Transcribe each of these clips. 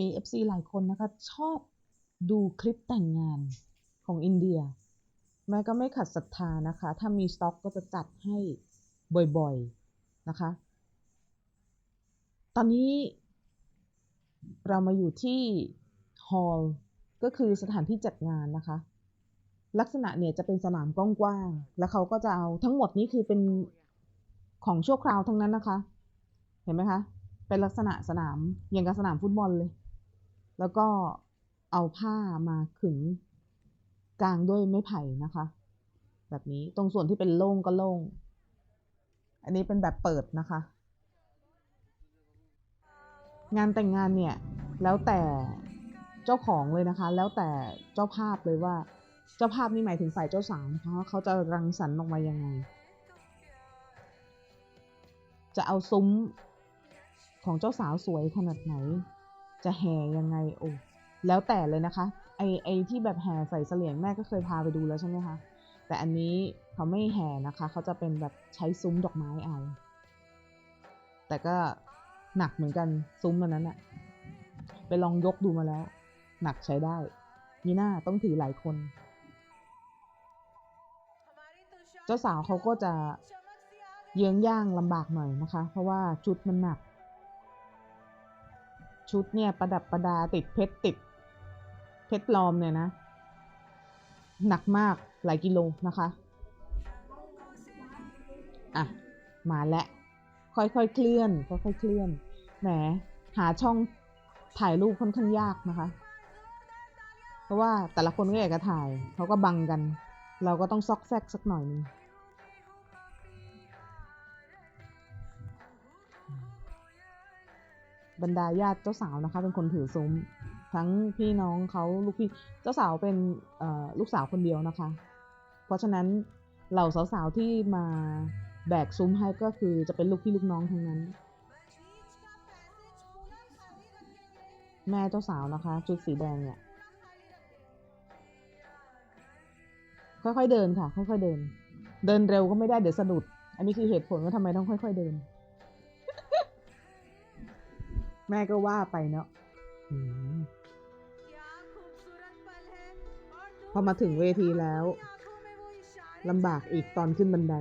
มี FC หลายคนนะคะชอบดูคลิปแต่งงานของอินเดีย แม่ก็ไม่ขัดศรัทธานะคะ ถ้ามีสต็อกก็จะจัดให้บ่อยๆนะคะ ตอนนี้เรามาอยู่ที่ฮอลล์ก็คือสถานที่จัดงานนะคะ ลักษณะเนี่ยจะเป็นสนามกว้างๆแล้วเขาก็จะเอาทั้งหมดนี้คือเป็นของชั่วคราวทั้งนั้นนะคะ เห็นไหมคะ เป็นลักษณะสนามอย่างกับสนามฟุตบอลเลย แล้วก็เอาผ้ามาขึงกลางด้วยไม้ไผ่นะคะ แบบนี้ตรงส่วนที่เป็นโล่งก็โล่ง อันนี้เป็นแบบเปิดนะคะ งานแต่งงานเนี่ยแล้วแต่เจ้าของเลยนะคะ แล้วแต่เจ้าภาพเลยว่า เจ้าภาพนี่หมายถึงฝ่ายเจ้าสาวนะคะว่าเขาจะรังสรรค์ออกมายังไง จะเอาซุ้มของเจ้าสาวสวยขนาดไหน จะแห่ยังไงโอ้แล้วแต่เลยนะคะ ไอไอที่แบบแห่ใส่เสลี่ยงแม่ก็เคยพาไปดูแล้วใช่ไหมคะแต่อันนี้เขาไม่แห่นะคะ เขาจะเป็นแบบใช้ซุ้มดอกไม้เอา แต่ก็หนักเหมือนกันซุ้มมันนั้นอะไปลองยกดูมาแล้ว หนักใช้ได้มีหน้าต้องถือหลายคน เจ้าสาวเขาก็จะเยื้องย่างลำบากหน่อยนะคะ เพราะว่าชุดมันหนัก ชุดเนี่ยประดับประดาติดเพชรติด เพชรปลอมเนี่ยนะ หนักมากหลายกิโลนะคะ อะ มาแล้วค่อยๆเคลื่อนค่อยๆเคลื่อนแหมหาช่องถ่ายรูปค่อนข้างยากนะคะ เพราะว่าแต่ละคนก็อยากจะถ่ายเขาก็บังกัน เราก็ต้องซอกแซกสักหน่อยนึง บรรดาญาติเจ้าสาวนะคะ เป็นคนถือซุ้ม ทั้งพี่น้องเขาลูกพี่เจ้าสาวเป็นลูกสาวคนเดียวนะคะ เพราะฉะนั้นเหล่าสาวๆที่มาแบกซุ้มให้ก็คือจะเป็นลูกพี่ลูกน้องทั้งนั้น แม่เจ้าสาวนะคะ ชุดสีแดงเนี่ยค่อยๆเดินค่ะ ค่อยๆเดิน เดินเร็วก็ไม่ได้เดี๋ยวสะดุด อันนี้คือเหตุผลว่าทำไมต้องค่อย ๆเดิน แม่ก็ว่าไปเนาะอืมพอมาถึงเวทีแล้วลำบากอีกตอนขึ้นบันได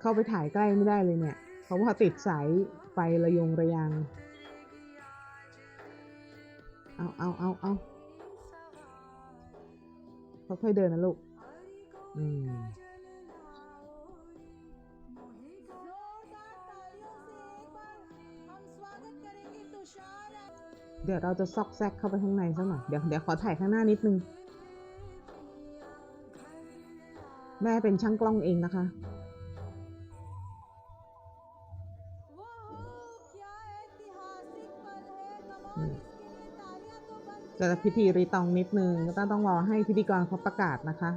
เข้าไปถ่ายใกล้ไม่ได้เลยเนี่ย เพราะว่าติดสายไฟระยงระยาง เอาเอาเอาเอาค่อยๆเดินนะลูก อืมเดี๋ยวเราจะซอกแซกเข้าไปข้างในสักหน่อย เดี๋ยวเดี๋ยวขอถ่ายข้างหน้านิดนึง แม่เป็นช่างกล้องเองนะคะ จะพิธีรีตองนิดนึงก็ต้องต้องรอให้พิธีกรเขาประกาศนะคะ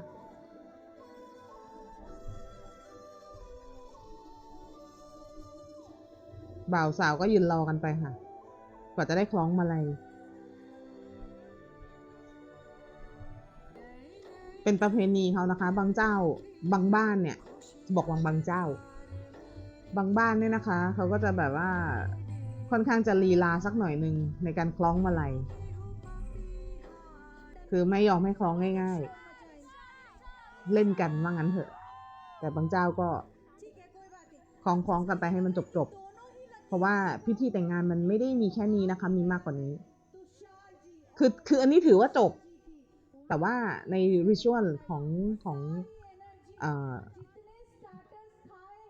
บ่าวสาวก็ยืนรอกันไปค่ะ กว่าจะได้คล้องมาลัย เป็นประเพณีเขานะคะ บางเจ้า บางบ้านเนี่ย บอกว่าบางเจ้า บางบ้านเนี่ยนะคะ เขาก็จะแบบว่าค่อนข้างจะลีลาสักหน่อยหนึ่งในการคล้องมาลัย คือไม่ยอมให้คล้องง่าย ๆ เล่นกันว่างั้นเถอะ แต่บางเจ้าก็คล้องคล้องกันไปให้มันจบๆ เพราะว่าพิธีแต่งงานมันไม่ได้มีแค่นี้นะคะ มีมากกว่านี้ คือคืออันนี้ถือว่าจบ แต่ว่าในริชวลของของอ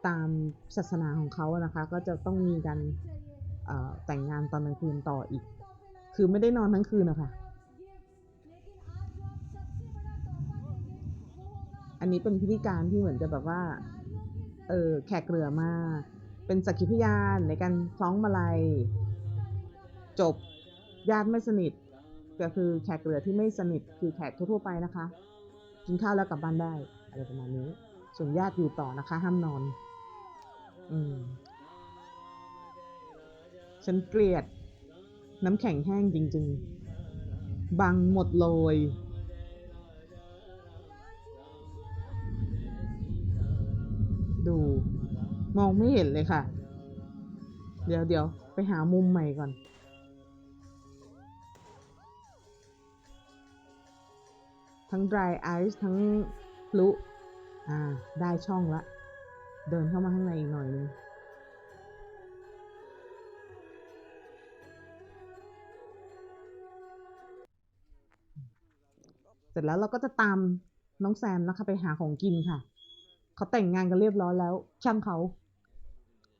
ตามศาสนาของเขานะคะ ก็จะต้องมีการแต่งงานตอนกลางคืนต่ออีก คือไม่ได้นอนทั้งคืนนะคะอันนี้เป็นพิธีการที่เหมือนจะแบบว่า เออแขกเรือมา เป็นสักขีพยานในการคล้องมาลัย จบญาติไม่สนิท ก็คือแขกเรือที่ไม่สนิทคือแขกทั่วไปนะคะ กินข้าวแล้วกลับบ้านได้ อะไรประมาณนี้ ส่วนญาติอยู่ต่อนะคะ ห้ามนอน อืมฉันเกลียด น้ำแข็งแห้งจริง ๆ บังหมดเลยดู มองไม่เห็นเลยค่ะ เดี๋ยวเดี๋ยวไปหามุมใหม่ก่อน ทั้ง dry ice ทั้งพลุอ่า ได้ช่องละ เดินเข้ามาข้างในอีกหน่อยนึงเสร็จแล้วเราก็จะตามน้องแซมนะคะไปหาของกินค่ะ เขาแต่งงานกันเรียบร้อยแล้ว ช่างเขา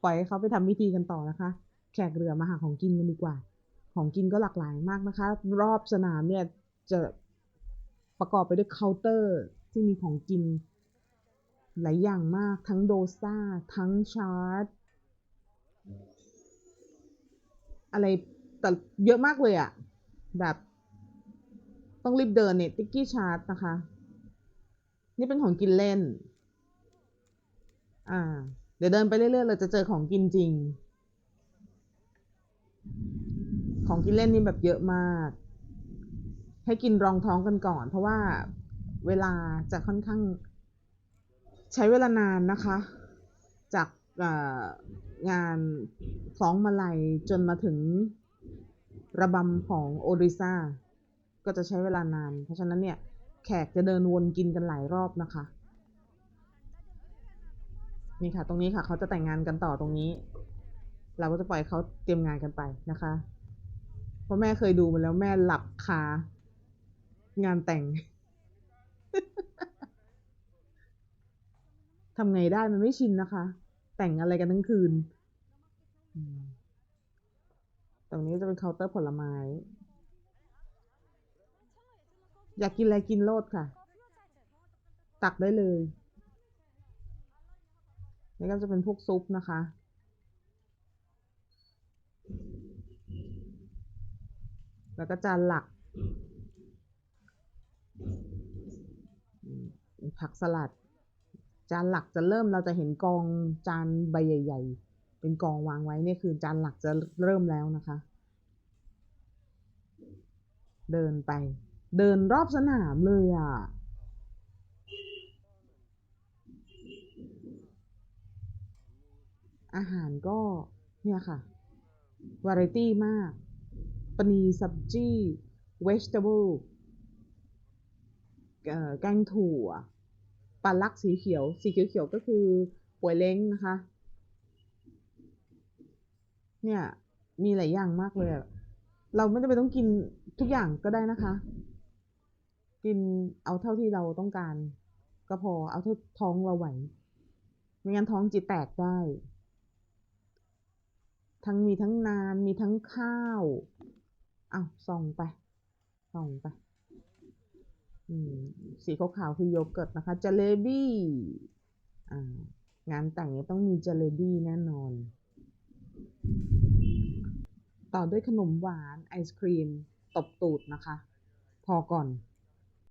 ปล่อยให้เขาไปทำพิธีกันต่อนะคะ แขกเรือมาหาของกินกันดีกว่า ของกินก็หลากหลายมากนะคะ รอบสนามเนี่ยจะประกอบไปด้วยเคาน์เตอร์ที่มีของกิน หลายอย่างมากทั้งโดซ่าทั้งชาร์ตอะไรแต่เยอะมากเลยอะแบบต้องรีบเดินเนี่ยติ๊กกี้ชาร์ตนะคะ นี่เป็นของกินเล่น อ่า เดี๋ยวเดินไปเรื่อยๆ เราจะเจอของกินจริง ของกินเล่นนี่แบบเยอะมาก ให้กินรองท้องกันก่อน เพราะว่าเวลาจะค่อนข้าง ใช้เวลานานนะคะ จากงานคล้องมาลัยจนมาถึงระบำของโอริซาก็จะใช้เวลานาน เพราะฉะนั้นเนี่ย แขกจะเดินวนกินกันหลายรอบนะคะ นี่ค่ะ ตรงนี้ค่ะเขาจะแต่งงานกันต่อตรงนี้ เราก็จะปล่อยเขาเตรียมงานกันไปนะคะเพราะแม่เคยดูมาแล้วแม่หลับคางานแต่งทำไงได้มันไม่ชินนะคะ แต่งอะไรกันทั้งคืน ตรงนี้จะเป็นเคาน์เตอร์ผลไม้ อยากกินอะไรกินโลดค่ะ ตักได้เลย นี่ก็จะเป็นพวกซุปนะคะ แล้วก็จานหลัก ผักสลัด จานหลักจะเริ่มเราจะเห็นกองจานใบใหญ่ ๆ เป็นกองวางไว้เนี่ยคือจานหลักจะเริ่มแล้วนะคะ เดินไป เดินรอบสนามเลยอะ อาหารก็เนี่ยค่ะ วาไรตี้มาก ปนีซับจี้เวจ t a เบิลแกงถั่วปลาลักสีเขียว สีเขียวๆก็คือป่วยเล้งนะคะ เนี่ย มีหลายอย่างมากเลย เราไม่จำเป็นต้องกินทุกอย่างก็ได้นะคะ กินเอาเท่าที่เราต้องการ ก็พอ เอาเท่าท้องเราไหว ไม่งั้นท้องจิตแตกได้ ทั้งมีทั้งนานมีทั้งข้าวอ้าวส่องไปส่องไปสีขาวๆคือโยเกิร์ตนะคะเจเลบี้งานแต่งเนี่ยต้องมีเจเลบี้แน่นอน ต่อด้วยขนมหวานไอศครีม ตบตูดนะคะ พอก่อน